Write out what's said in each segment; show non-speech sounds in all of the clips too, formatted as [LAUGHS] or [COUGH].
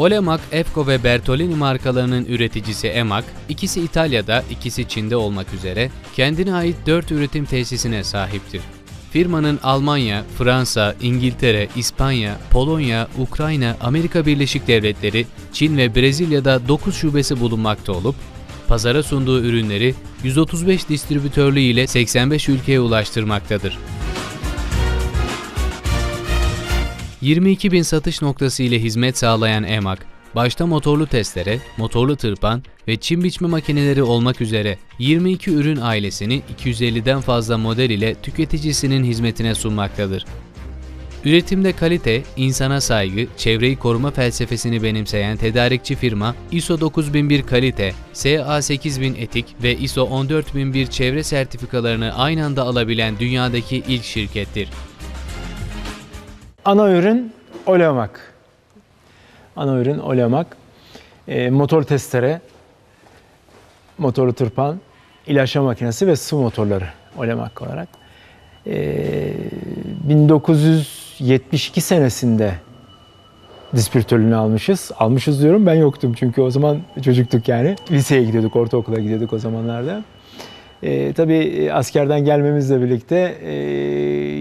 Olemak, Efco ve Bertolini markalarının üreticisi Emak, ikisi İtalya'da, ikisi Çin'de olmak üzere kendine ait 4 üretim tesisine sahiptir. Firmanın Almanya, Fransa, İngiltere, İspanya, Polonya, Ukrayna, Amerika Birleşik Devletleri, Çin ve Brezilya'da 9 şubesi bulunmakta olup, pazara sunduğu ürünleri 135 distribütörlüğü ile 85 ülkeye ulaştırmaktadır. 22 bin satış noktası ile hizmet sağlayan EMAG, başta motorlu testere, motorlu tırpan ve çim biçme makineleri olmak üzere 22 ürün ailesini 250'den fazla model ile tüketicisinin hizmetine sunmaktadır. Üretimde kalite, insana saygı, çevreyi koruma felsefesini benimseyen tedarikçi firma ISO 9001 kalite, SA 8000 etik ve ISO 14001 çevre sertifikalarını aynı anda alabilen dünyadaki ilk şirkettir. Ana ürün oleomak. Ana ürün oleomak. E, motor testere, motorlu tırpan, ilaçlama makinesi ve su motorları oleomak olarak. E, 1972 senesinde dispiritörlüğünü almışız. Almışız diyorum ben yoktum çünkü o zaman çocuktuk yani. Liseye gidiyorduk, ortaokula gidiyorduk o zamanlarda. E, tabii askerden gelmemizle birlikte e,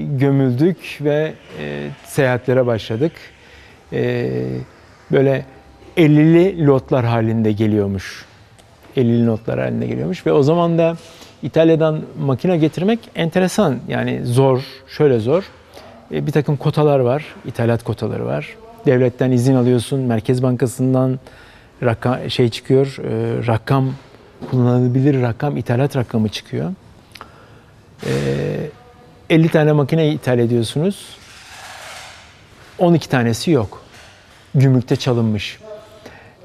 gömüldük ve e, seyahatlere başladık. E, böyle 50'li lotlar halinde geliyormuş. 50'li notlar halinde geliyormuş ve o zaman da İtalya'dan makine getirmek enteresan. Yani zor, şöyle zor. E, bir takım kotalar var, ithalat kotaları var. Devletten izin alıyorsun, Merkez Bankası'ndan rakam, şey çıkıyor, e, rakam kullanılabilir rakam, ithalat rakamı çıkıyor. E, 50 tane makine ithal ediyorsunuz. 12 tanesi yok. Gümrükte çalınmış.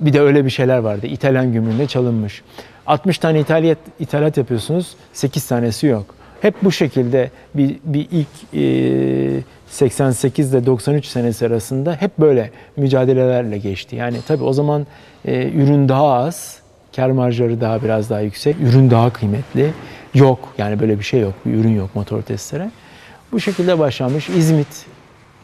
Bir de öyle bir şeyler vardı. İtalyan gümrüğünde çalınmış. 60 tane ithalat, ithalat yapıyorsunuz. 8 tanesi yok. Hep bu şekilde bir, bir ilk e, 88 ile 93 senesi arasında hep böyle mücadelelerle geçti. Yani tabii o zaman e, ürün daha az, kar marjları daha biraz daha yüksek, ürün daha kıymetli. Yok yani böyle bir şey yok, bir ürün yok motor testere. Bu şekilde başlamış İzmit,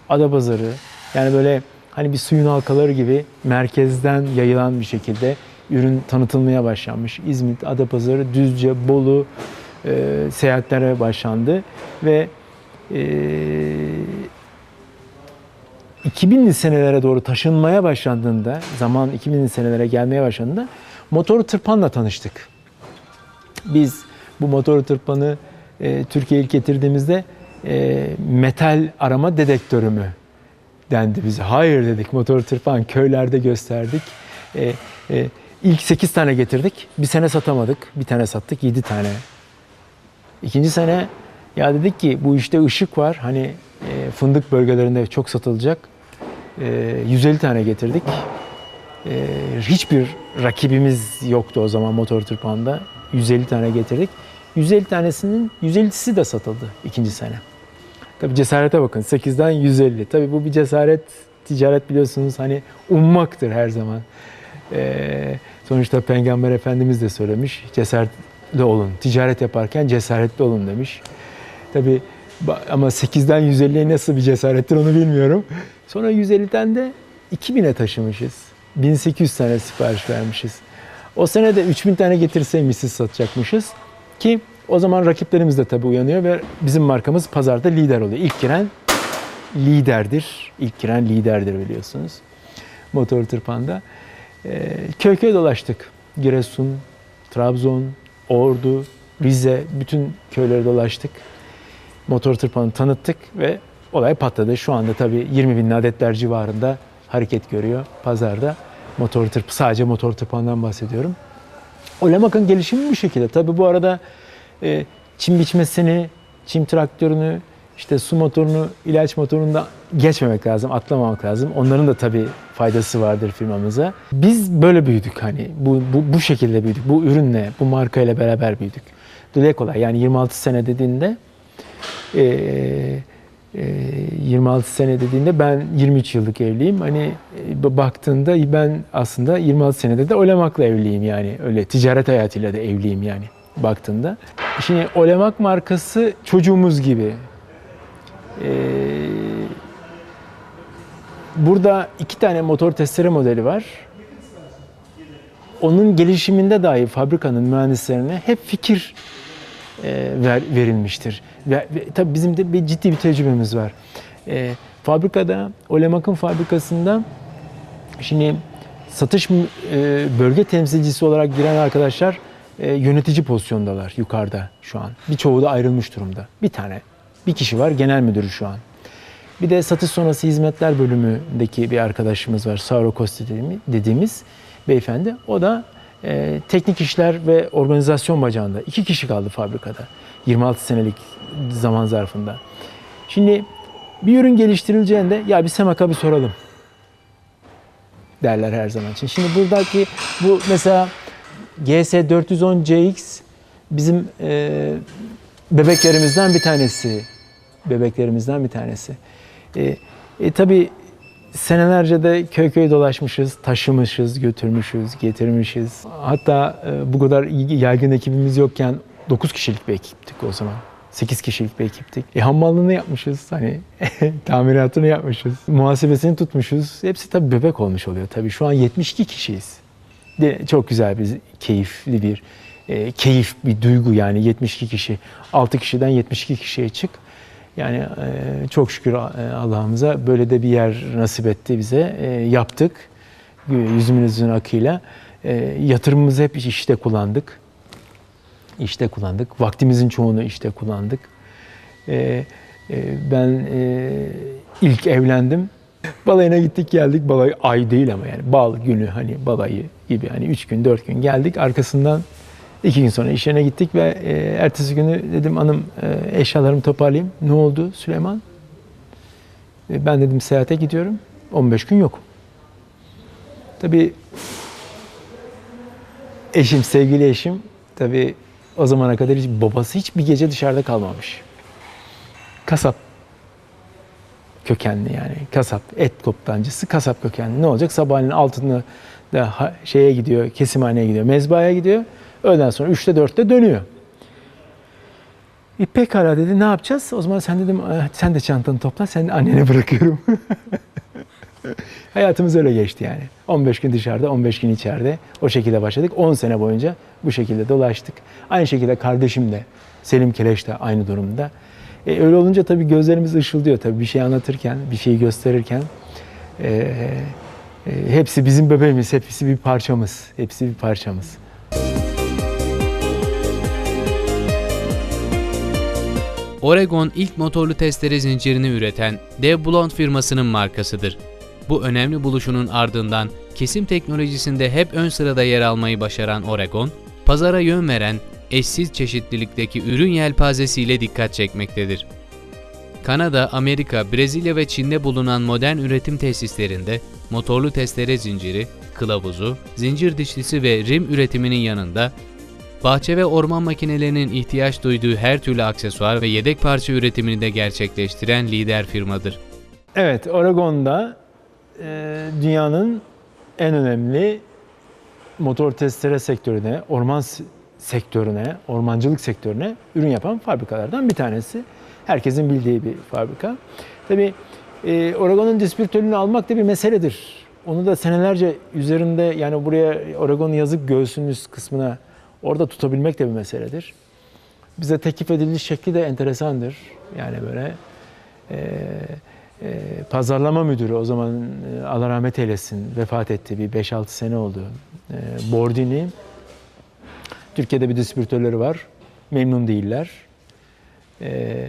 Adapazarı yani böyle hani bir suyun halkaları gibi merkezden yayılan bir şekilde ürün tanıtılmaya başlanmış. İzmit, Adapazarı, Düzce, Bolu e, seyahatlere başlandı ve e, 2000'li senelere doğru taşınmaya başlandığında, zaman 2000'li senelere gelmeye başlandığında motorlu tırpanla tanıştık. Biz bu motorlu tırpanı e, Türkiye'ye ilk getirdiğimizde e, metal arama dedektörü mü dendi bize. Hayır dedik motor tırpan köylerde gösterdik. E, e, ilk 8 tane getirdik. Bir sene satamadık. Bir tane sattık 7 tane. İkinci sene ya dedik ki bu işte ışık var. Hani e, fındık bölgelerinde çok satılacak. E, 150 tane getirdik. E, hiçbir rakibimiz yoktu o zaman motor tırpanda. 150 tane getirdik. 150 tanesinin 150'si de satıldı ikinci sene. Tabii cesarete bakın. 8'den 150. Tabii bu bir cesaret, ticaret biliyorsunuz hani ummaktır her zaman. Ee, sonuçta Peygamber Efendimiz de söylemiş. Cesaretli olun. Ticaret yaparken cesaretli olun demiş. Tabii ama 8'den 150'ye nasıl bir cesarettir onu bilmiyorum. Sonra 150'den de 2000'e taşımışız. 1800 tane sipariş vermişiz. O sene de 3000 tane getirseymişiz satacakmışız. Ki o zaman rakiplerimiz de tabii uyanıyor ve bizim markamız pazarda lider oluyor. İlk giren liderdir. İlk giren liderdir biliyorsunuz. Motor tırpanda. Ee, köy köy dolaştık. Giresun, Trabzon, Ordu, Rize bütün köyleri dolaştık. Motor tırpanı tanıttık ve olay patladı. Şu anda tabii 20 bin adetler civarında hareket görüyor pazarda. Motor tırp sadece motor tırpandan bahsediyorum. Olemak'ın gelişimi bu şekilde. Tabii bu arada e, çim biçmesini, çim traktörünü, işte su motorunu, ilaç motorunu da geçmemek lazım, atlamamak lazım. Onların da tabii faydası vardır firmamıza. Biz böyle büyüdük hani bu, bu, bu şekilde büyüdük. Bu ürünle, bu markayla beraber büyüdük. Dile kolay yani 26 sene dediğinde e, 26 sene dediğinde ben 23 yıllık evliyim. Hani e, baktığında ben aslında 26 senede de Olemak'la evliyim yani. Öyle ticaret hayatıyla da evliyim yani baktığında. Şimdi Olemak markası çocuğumuz gibi. Ee, burada iki tane motor testere modeli var. Onun gelişiminde dahi fabrikanın mühendislerine hep fikir ver, verilmiştir. Ve, ve tabii bizim de bir ciddi bir tecrübemiz var. E, fabrikada, Olemak'ın fabrikasında şimdi satış e, bölge temsilcisi olarak giren arkadaşlar e, yönetici pozisyondalar yukarıda şu an. Birçoğu da ayrılmış durumda. Bir tane, bir kişi var genel müdürü şu an. Bir de satış sonrası hizmetler bölümündeki bir arkadaşımız var. Sauro Kosti dediğimi- dediğimiz beyefendi. O da e, teknik işler ve organizasyon bacağında. iki kişi kaldı fabrikada. 26 senelik zaman zarfında. Şimdi bir ürün geliştirileceğinde ya bir Semak'a bir soralım derler her zaman için. Şimdi buradaki bu mesela GS 410CX bizim e, bebeklerimizden bir tanesi. Bebeklerimizden bir tanesi. E, e, tabii senelerce de köy köy dolaşmışız, taşımışız, götürmüşüz, getirmişiz. Hatta e, bu kadar yaygın ekibimiz yokken 9 kişilik bir ekiptik o zaman. 8 kişilik bir ekiptik. E hammallığını yapmışız hani [LAUGHS] tamiratını yapmışız. Muhasebesini tutmuşuz. Hepsi tabii bebek olmuş oluyor tabii. Şu an 72 kişiyiz. De, çok güzel bir keyifli bir e, keyif bir duygu yani 72 kişi 6 kişiden 72 kişiye çık. Yani e, çok şükür e, Allah'ımıza böyle de bir yer nasip etti bize. E, yaptık. Yüzümüzün akıyla. E, yatırımımızı hep işte kullandık. İşte kullandık. Vaktimizin çoğunu işte kullandık. Ben ilk evlendim. Balayına gittik geldik. Balay ay değil ama yani bal günü hani balayı gibi hani üç gün dört gün geldik. Arkasından iki gün sonra iş yerine gittik ve e, ertesi günü dedim hanım e, eşyalarımı toparlayayım. Ne oldu Süleyman? E, ben dedim seyahate gidiyorum. 15 gün yokum. Tabii eşim, sevgili eşim tabii o zamana kadar hiç babası hiç bir gece dışarıda kalmamış. Kasap kökenli yani kasap et toptancısı kasap kökenli ne olacak sabahleyin altını da şeye gidiyor kesimhaneye gidiyor mezbahaya gidiyor öğleden sonra 3'te 4'te dönüyor. E pekala dedi ne yapacağız? O zaman sen dedim "Ah, sen de çantanı topla sen annene [LAUGHS] bırakıyorum. [LAUGHS] Hayatımız öyle geçti yani. 15 gün dışarıda, 15 gün içeride. O şekilde başladık. 10 sene boyunca bu şekilde dolaştık. Aynı şekilde kardeşim de, Selim Keleş de aynı durumda. E, öyle olunca tabii gözlerimiz ışıldıyor tabii bir şey anlatırken, bir şeyi gösterirken. E, e, hepsi bizim bebeğimiz, hepsi bir parçamız. Hepsi bir parçamız. Oregon ilk motorlu testere zincirini üreten Dev Blond firmasının markasıdır. Bu önemli buluşunun ardından kesim teknolojisinde hep ön sırada yer almayı başaran Oregon, pazara yön veren eşsiz çeşitlilikteki ürün yelpazesiyle dikkat çekmektedir. Kanada, Amerika, Brezilya ve Çin'de bulunan modern üretim tesislerinde motorlu testere zinciri, kılavuzu, zincir dişlisi ve rim üretiminin yanında bahçe ve orman makinelerinin ihtiyaç duyduğu her türlü aksesuar ve yedek parça üretimini de gerçekleştiren lider firmadır. Evet, Oregon'da e, dünyanın en önemli motor testere sektörüne, orman sektörüne, ormancılık sektörüne ürün yapan fabrikalardan bir tanesi. Herkesin bildiği bir fabrika. Tabii e, Oregon'un distribütörlüğünü almak da bir meseledir. Onu da senelerce üzerinde yani buraya Oregon yazık göğsünün üst kısmına orada tutabilmek de bir meseledir. Bize teklif edildiği şekli de enteresandır. Yani böyle e, e, pazarlama müdürü o zaman e, Allah rahmet eylesin vefat etti bir 5-6 sene oldu. E, Bordini Türkiye'de bir distribütörleri var. Memnun değiller. E,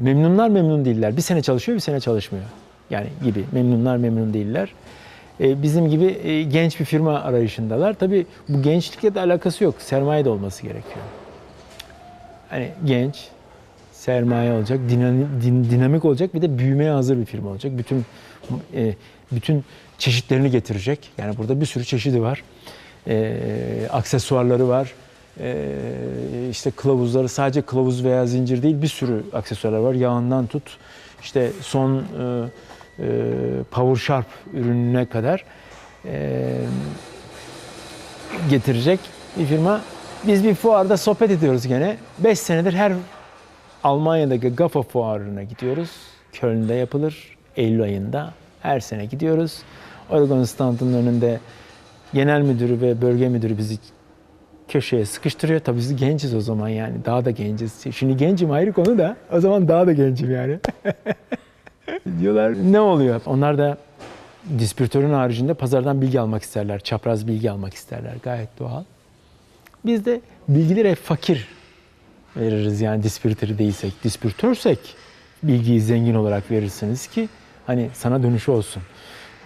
memnunlar memnun değiller. Bir sene çalışıyor bir sene çalışmıyor. Yani gibi memnunlar memnun değiller. E, bizim gibi e, genç bir firma arayışındalar. Tabii bu gençlikle de alakası yok. Sermaye de olması gerekiyor. Hani genç, sermaye olacak, dinamik, din- dinamik olacak bir de büyümeye hazır bir firma olacak. Bütün e, bütün çeşitlerini getirecek. Yani burada bir sürü çeşidi var. Aksesuarları var. İşte kılavuzları sadece kılavuz veya zincir değil bir sürü aksesuarlar var. Yağından tut işte son e, e, Power Sharp ürününe kadar e, getirecek bir firma. Biz bir fuarda sohbet ediyoruz gene. 5 senedir her Almanya'daki GAFA fuarına gidiyoruz. Köln'de yapılır Eylül ayında. Her sene gidiyoruz. Oregon standının önünde genel müdürü ve bölge müdürü bizi köşeye sıkıştırıyor. Tabii biz genciz o zaman yani. Daha da genciz. Şimdi gencim ayrı konu da o zaman daha da gencim yani. [LAUGHS] Diyorlar ne oluyor? Onlar da distribütörün haricinde pazardan bilgi almak isterler. Çapraz bilgi almak isterler. Gayet doğal. Biz de bilgileri hep fakir veririz yani distribütörü değilsek. Distribütörsek bilgiyi zengin olarak verirsiniz ki hani sana dönüşü olsun.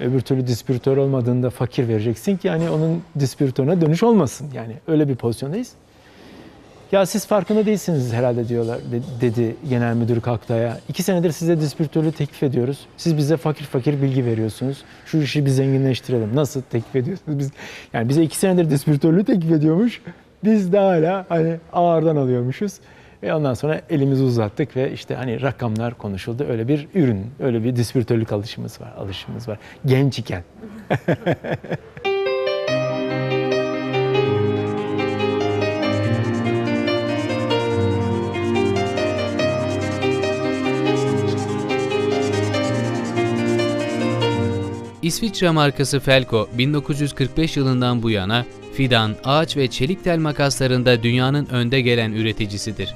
Öbür türlü distribütör olmadığında fakir vereceksin ki hani onun distribütörüne dönüş olmasın. Yani öyle bir pozisyondayız. Ya siz farkında değilsiniz herhalde diyorlar de- dedi genel müdür kalktı ayağa. İki senedir size distribütörlüğü teklif ediyoruz. Siz bize fakir fakir bilgi veriyorsunuz. Şu işi bir zenginleştirelim. Nasıl teklif ediyorsunuz? Biz, yani bize iki senedir distribütörlüğü teklif ediyormuş. Biz de hala hani ağırdan alıyormuşuz. Ve ondan sonra elimizi uzattık ve işte hani rakamlar konuşuldu. Öyle bir ürün, öyle bir distribütörlük alışımız var, alışımız var. Genç iken. [LAUGHS] İsviçre markası Felco 1945 yılından bu yana fidan, ağaç ve çelik tel makaslarında dünyanın önde gelen üreticisidir.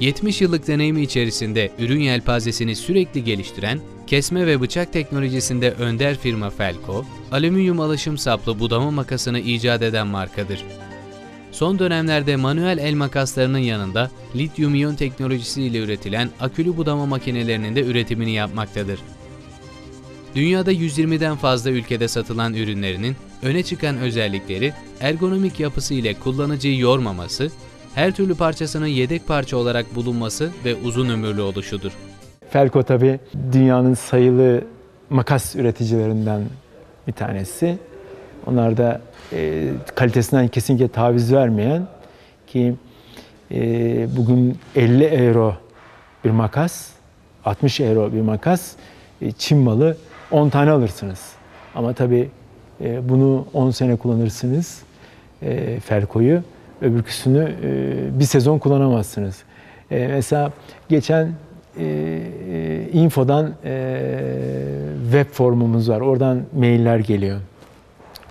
70 yıllık deneyimi içerisinde ürün yelpazesini sürekli geliştiren, kesme ve bıçak teknolojisinde önder firma Felco, alüminyum alaşım saplı budama makasını icat eden markadır. Son dönemlerde manuel el makaslarının yanında lityum iyon teknolojisiyle üretilen akülü budama makinelerinin de üretimini yapmaktadır. Dünyada 120'den fazla ülkede satılan ürünlerinin öne çıkan özellikleri ergonomik yapısı ile kullanıcıyı yormaması, her türlü parçasının yedek parça olarak bulunması ve uzun ömürlü oluşudur. Felco tabi dünyanın sayılı makas üreticilerinden bir tanesi. Onlar da e, kalitesinden kesinlikle taviz vermeyen ki e, bugün 50 euro bir makas, 60 euro bir makas, e, Çin malı 10 tane alırsınız. Ama tabi e, bunu 10 sene kullanırsınız e, Felco'yu, öbürküsünü e, bir sezon kullanamazsınız. E, mesela geçen infodan web formumuz var. Oradan mailler geliyor.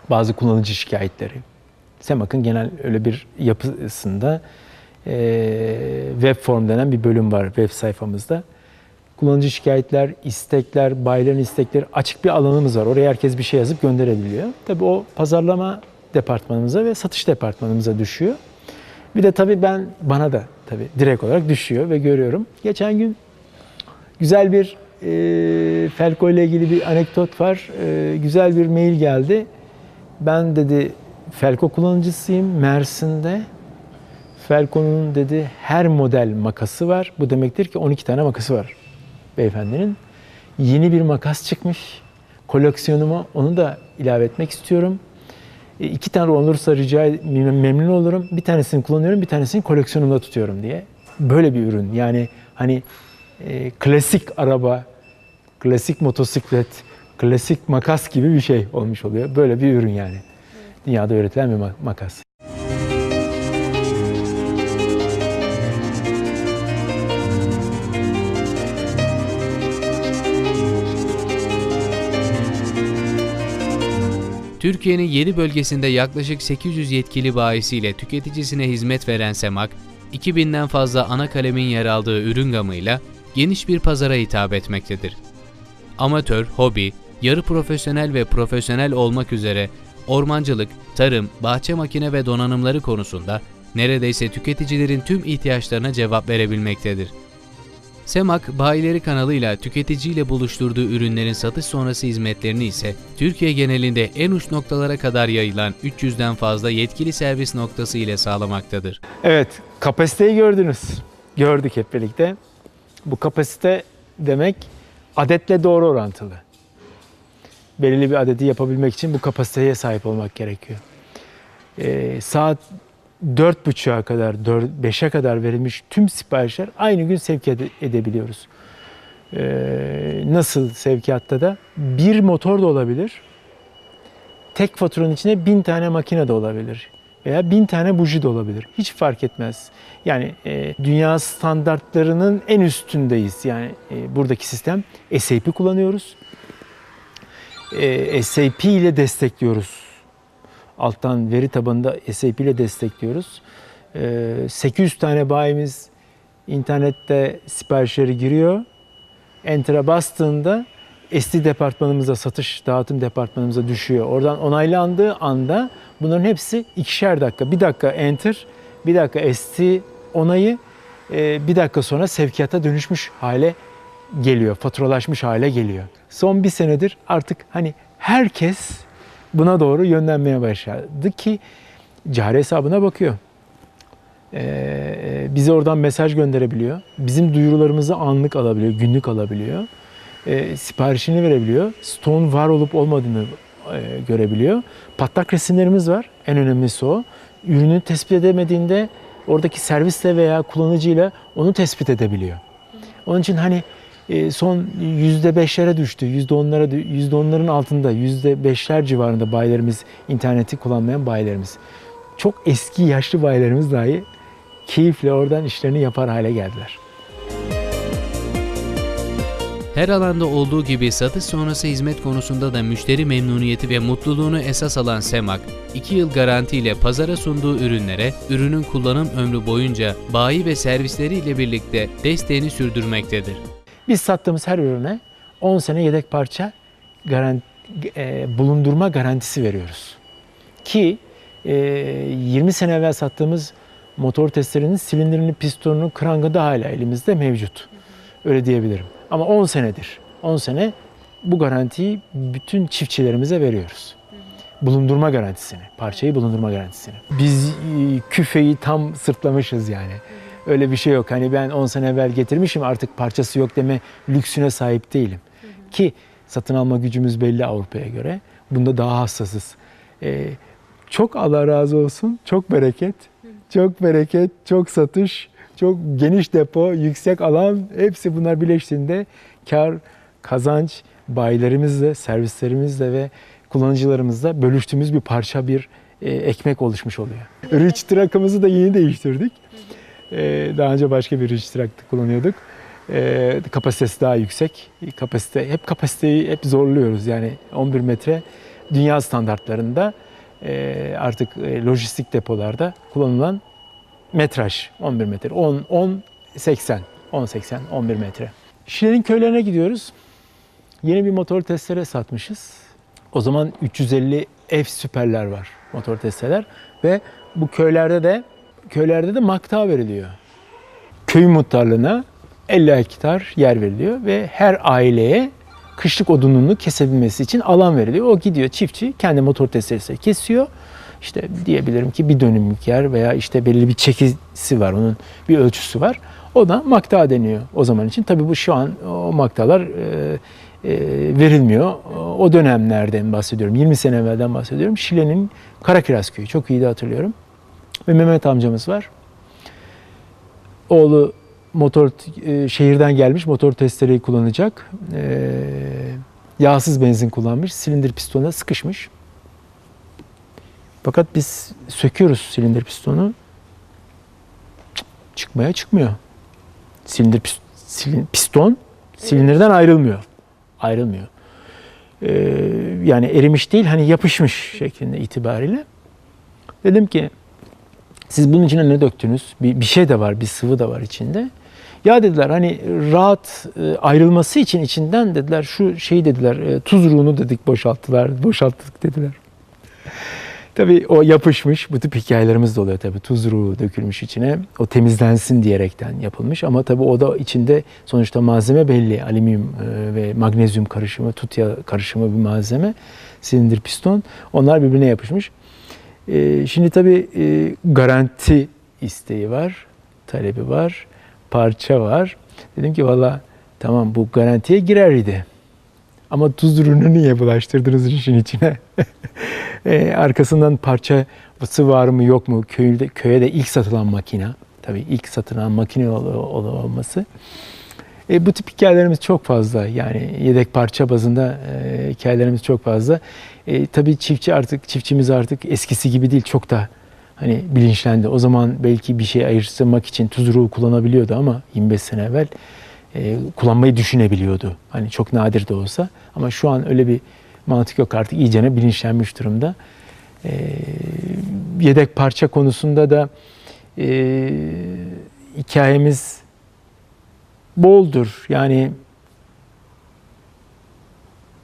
Bazı kullanıcı şikayetleri. Semak'ın genel öyle bir yapısında web form denen bir bölüm var web sayfamızda. Kullanıcı şikayetler, istekler, bayilerin istekleri açık bir alanımız var. Oraya herkes bir şey yazıp gönderebiliyor. Tabii o pazarlama departmanımıza ve satış departmanımıza düşüyor. Bir de tabii ben bana da tabii direkt olarak düşüyor ve görüyorum. Geçen gün güzel bir e, Felco ile ilgili bir anekdot var. E, güzel bir mail geldi. Ben dedi Felco kullanıcısıyım Mersin'de. Felco'nun dedi her model makası var. Bu demektir ki 12 tane makası var beyefendinin. Yeni bir makas çıkmış. Koleksiyonuma onu da ilave etmek istiyorum. E, iki tane olursa rica mem- memnun olurum. Bir tanesini kullanıyorum, bir tanesini koleksiyonumda tutuyorum diye. Böyle bir ürün. Yani hani e, klasik araba, klasik motosiklet, klasik makas gibi bir şey olmuş oluyor. Böyle bir ürün yani. Dünyada üretilen bir ma- makas. Türkiye'nin 7 bölgesinde yaklaşık 800 yetkili bayisiyle tüketicisine hizmet veren Semak, 2000'den fazla ana kalemin yer aldığı ürün gamıyla geniş bir pazara hitap etmektedir. Amatör, hobi, yarı profesyonel ve profesyonel olmak üzere ormancılık, tarım, bahçe makine ve donanımları konusunda neredeyse tüketicilerin tüm ihtiyaçlarına cevap verebilmektedir. Semak, bayileri kanalıyla tüketiciyle buluşturduğu ürünlerin satış sonrası hizmetlerini ise Türkiye genelinde en uç noktalara kadar yayılan 300'den fazla yetkili servis noktası ile sağlamaktadır. Evet, kapasiteyi gördünüz. Gördük hep birlikte. Bu kapasite demek adetle doğru orantılı. Belirli bir adedi yapabilmek için bu kapasiteye sahip olmak gerekiyor. Ee, saat 4.30'a kadar, 5'e kadar verilmiş tüm siparişler aynı gün sevk ede- edebiliyoruz. Ee, nasıl sevkiyatta da? Bir motor da olabilir, tek faturanın içine bin tane makine de olabilir veya bin tane buji de olabilir. Hiç fark etmez. Yani e, dünya standartlarının en üstündeyiz. Yani e, buradaki sistem SAP kullanıyoruz. e, SAP ile destekliyoruz. Alttan veri tabanında SAP ile destekliyoruz. E, 800 tane bayimiz internette siparişleri giriyor. Enter'a bastığında SD departmanımıza, satış dağıtım departmanımıza düşüyor. Oradan onaylandığı anda bunların hepsi ikişer dakika. Bir dakika enter, bir dakika SD onayı, e, bir dakika sonra sevkiyata dönüşmüş hale geliyor. Faturalaşmış hale geliyor. Son bir senedir artık hani herkes buna doğru yönlenmeye başladı ki cari hesabına bakıyor. Ee, bize oradan mesaj gönderebiliyor. Bizim duyurularımızı anlık alabiliyor, günlük alabiliyor. Ee, siparişini verebiliyor. Stone var olup olmadığını e, görebiliyor. Patlak resimlerimiz var. En önemlisi o. Ürünü tespit edemediğinde oradaki servisle veya kullanıcıyla onu tespit edebiliyor. Onun için hani son yüzde beşlere düştü, yüzde onlara, yüzde onların altında, yüzde beşler civarında bayilerimiz, interneti kullanmayan bayilerimiz. Çok eski yaşlı bayilerimiz dahi keyifle oradan işlerini yapar hale geldiler. Her alanda olduğu gibi satış sonrası hizmet konusunda da müşteri memnuniyeti ve mutluluğunu esas alan Semak, 2 yıl garantiyle pazara sunduğu ürünlere ürünün kullanım ömrü boyunca bayi ve servisleriyle birlikte desteğini sürdürmektedir. Biz sattığımız her ürüne 10 sene yedek parça garan- e, bulundurma garantisi veriyoruz. Ki e, 20 sene evvel sattığımız motor testlerinin silindirini, pistonunu, krangı da hala elimizde mevcut. Öyle diyebilirim. Ama 10 senedir. 10 sene bu garantiyi bütün çiftçilerimize veriyoruz. Bulundurma garantisini, parçayı bulundurma garantisini. Biz e, küfeyi tam sırtlamışız yani. Öyle bir şey yok. Hani ben 10 sene evvel getirmişim artık parçası yok deme lüksüne sahip değilim. Ki satın alma gücümüz belli Avrupa'ya göre. Bunda daha hassasız. Ee, çok Allah razı olsun. Çok bereket. Çok bereket, çok satış, çok geniş depo, yüksek alan hepsi bunlar birleştiğinde kar, kazanç bayilerimizle, servislerimizle ve kullanıcılarımızla bölüştüğümüz bir parça bir e, ekmek oluşmuş oluyor. Rich Truck'ımızı da yeni değiştirdik. E, daha önce başka bir Truck kullanıyorduk. E, kapasitesi daha yüksek. Kapasite hep kapasiteyi hep zorluyoruz. Yani 11 metre dünya standartlarında e, artık e, lojistik depolarda kullanılan metraj 11 metre. 10 10 80 10 80 11 metre. Şile'nin köylerine gidiyoruz. Yeni bir motor testere satmışız. O zaman 350 F süperler var motor testereler ve bu köylerde de köylerde de makta veriliyor. Köy muhtarlığına 50 hektar yer veriliyor ve her aileye kışlık odununu kesebilmesi için alan veriliyor. O gidiyor çiftçi kendi motor testeresiyle kesiyor. İşte diyebilirim ki bir dönümlük yer veya işte belli bir çekisi var onun bir ölçüsü var. O da makta deniyor o zaman için. Tabii bu şu an o maktalar e, e, verilmiyor. O dönemlerden bahsediyorum. 20 sene evvelden bahsediyorum. Şile'nin Karakiraz köyü. Çok iyi de hatırlıyorum. Ve Mehmet amcamız var. Oğlu motor e, şehirden gelmiş motor testereyi kullanacak. E, yağsız benzin kullanmış. Silindir pistonuna sıkışmış. Fakat biz söküyoruz silindir pistonu. Çıkmaya çıkmıyor. Silindir pis- silin- piston silindirden ayrılmıyor. Ayrılmıyor. Ee, yani erimiş değil hani yapışmış şeklinde itibariyle. Dedim ki siz bunun içine ne döktünüz? Bir, bir şey de var, bir sıvı da var içinde. Ya dediler hani rahat e, ayrılması için içinden dediler şu şeyi dediler e, tuz ruhunu dedik boşalttılar, boşalttık dediler. Tabii o yapışmış. Bu tip hikayelerimiz de oluyor tabii. Tuz ruhu dökülmüş içine. O temizlensin diyerekten yapılmış. Ama tabii o da içinde sonuçta malzeme belli. Alüminyum e, ve magnezyum karışımı, tutya karışımı bir malzeme. Silindir piston. Onlar birbirine yapışmış. E, Şimdi tabii e, garanti isteği var. Talebi var. Parça var. Dedim ki valla tamam bu garantiye girer idi. Ama tuz ürünü niye bulaştırdınız işin içine? Ee, [LAUGHS] arkasından parçası var mı yok mu? Köyde, köye de ilk satılan makine. Tabii ilk satılan makine ol- ol- olması. E, bu tip hikayelerimiz çok fazla. Yani yedek parça bazında e, hikayelerimiz çok fazla. E, tabii çiftçi artık çiftçimiz artık eskisi gibi değil. Çok da hani bilinçlendi. O zaman belki bir şey ayırtmak için tuz ruhu kullanabiliyordu ama 25 sene evvel e, kullanmayı düşünebiliyordu. Hani çok nadir de olsa. Ama şu an öyle bir mantık yok artık iyicene bilinçlenmiş durumda. Ee, yedek parça konusunda da e, hikayemiz boldur. Yani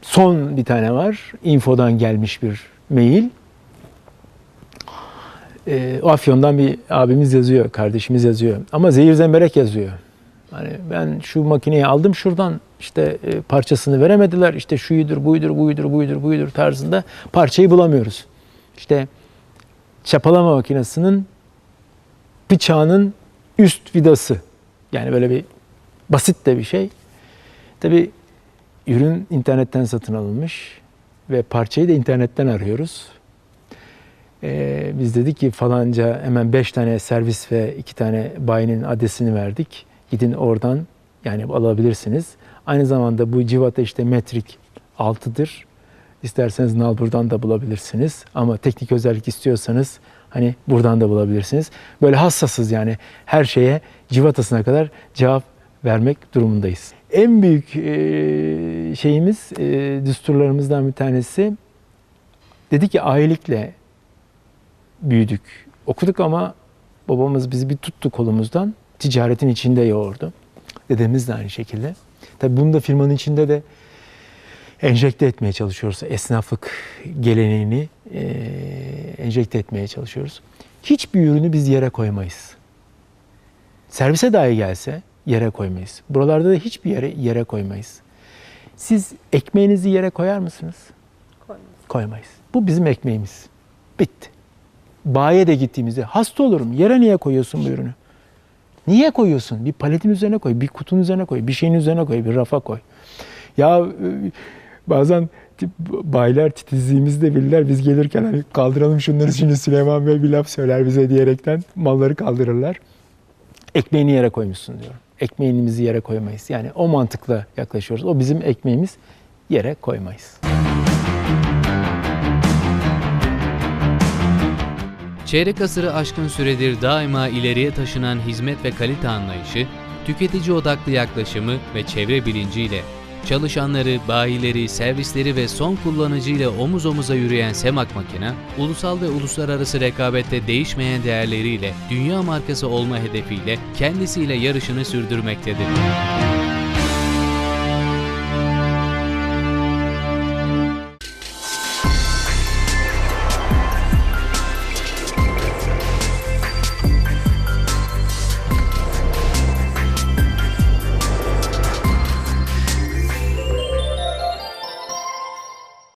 son bir tane var. Info'dan gelmiş bir mail. E, Afyon'dan bir abimiz yazıyor, kardeşimiz yazıyor. Ama zehir zemberek yazıyor. Hani ben şu makineyi aldım şuradan işte e, parçasını veremediler. İşte şuyudur, buydur, buydur, buydur, buydur tarzında parçayı bulamıyoruz. İşte çapalama makinesinin bıçağının üst vidası. Yani böyle bir basit de bir şey. Tabi ürün internetten satın alınmış ve parçayı da internetten arıyoruz. Ee, biz dedik ki falanca hemen 5 tane servis ve 2 tane bayinin adresini verdik. Gidin oradan yani alabilirsiniz. Aynı zamanda bu civata işte metrik 6'dır. İsterseniz nalburdan da bulabilirsiniz. Ama teknik özellik istiyorsanız hani buradan da bulabilirsiniz. Böyle hassasız yani her şeye civatasına kadar cevap vermek durumundayız. En büyük e, şeyimiz, e, düsturlarımızdan bir tanesi dedi ki ailelikle büyüdük. Okuduk ama babamız bizi bir tuttu kolumuzdan. Ticaretin içinde yoğurdu. Dedemiz de aynı şekilde. Tabii bunu da firmanın içinde de enjekte etmeye çalışıyoruz. Esnaflık geleneğini e, enjekte etmeye çalışıyoruz. Hiçbir ürünü biz yere koymayız. Servise dahi gelse yere koymayız. Buralarda da hiçbir yere yere koymayız. Siz ekmeğinizi yere koyar mısınız? Koymayız. Koymayız. Bu bizim ekmeğimiz. Bitti. Bayiye de gittiğimizde hasta olurum. Yere niye koyuyorsun bu ürünü? Niye koyuyorsun? Bir paletin üzerine koy, bir kutunun üzerine koy, bir şeyin üzerine koy, bir rafa koy. Ya e, bazen bayiler titizliğimizi de bilirler. Biz gelirken hani kaldıralım şunları şimdi Süleyman Bey bir laf söyler bize diyerekten malları kaldırırlar. Ekmeğini yere koymuşsun diyorum. Ekmeğimizi yere koymayız. Yani o mantıkla yaklaşıyoruz. O bizim ekmeğimiz yere koymayız. Çeyrek asırı aşkın süredir daima ileriye taşınan hizmet ve kalite anlayışı, tüketici odaklı yaklaşımı ve çevre bilinciyle çalışanları, bayileri, servisleri ve son kullanıcı ile omuz omuza yürüyen Semak Makina, ulusal ve uluslararası rekabette değişmeyen değerleriyle dünya markası olma hedefiyle kendisiyle yarışını sürdürmektedir.